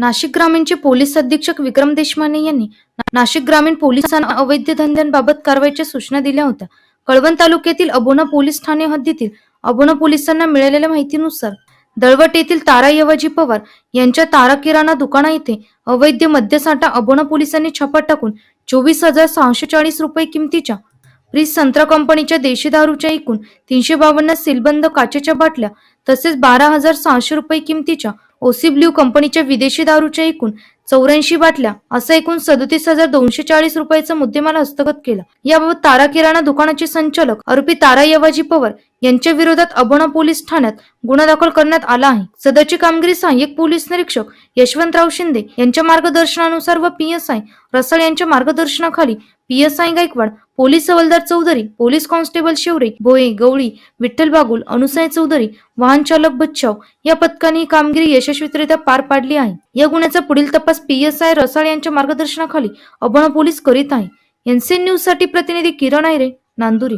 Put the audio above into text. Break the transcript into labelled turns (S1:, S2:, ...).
S1: नाशिक ग्रामीणचे पोलीस अधीक्षक विक्रम देशमाने यांनी नाशिक ग्रामीण पोलिसांना अवैध धंद्यांबाबत कारवाईच्या सूचना दिल्या होत्या. कळवण तालुक्यातील अबोना पोलीस ठाणे हद्दीतील अबोना पोलिसांना मिळालेल्या माहितीनुसार दळवट येथील तारा यवाजी पवार यांच्या तारा किराणा दुकाना येथे अवैध मद्यसाठा अबोना पोलिसांनी छापा टाकून चोवीस हजार सहाशे चाळीस रुपये किमतीच्या प्रिस संत्रा कंपनीच्या देशी दारूच्या एकूण तीनशे बावन्न सीलबंद काचेच्या बाटल्या तसेच बारा हजार सहाशे रुपये किमतीच्या ओसी ब्ल्यू कंपनीच्या विदेशी दारूच्या एकूण चौऱ्याऐंशी बाटल्या असा एकूण सदतीस हजार दोनशे चाळीस रुपयाचा मुद्देमाल हस्तगत केला. याबाबत तारा किराणा दुकानाचे संचालक आरोपी तारा यवाजी पवार यांच्या विरोधात अबोणा पोलीस ठाण्यात गुन्हा दाखल करण्यात आला आहे. सदरची कामगिरी सहाय्यक पोलीस निरीक्षक यशवंतराव शिंदे यांच्या मार्गदर्शनानुसार व पी एस आय रसाळ यांच्या मार्गदर्शनाखाली P S I Gaikwad police हवालदार चौधरी पोलीस कॉन्स्टेबल शिवरे भोये गवळी विठ्ठल बागुल अनुसय चौधरी वाहन चालक बच्चाव या पथकाने ही कामगिरी यशस्वीरित्या पार पाडली आहे. या गुन्ह्याचा पुढील तपास पी एस आय रसाळ यांच्या मार्गदर्शनाखाली अबोणा पोलीस करीत आहे. एनसीएन न्यूजसाठी प्रतिनिधी किरण आयरे नांदुरी.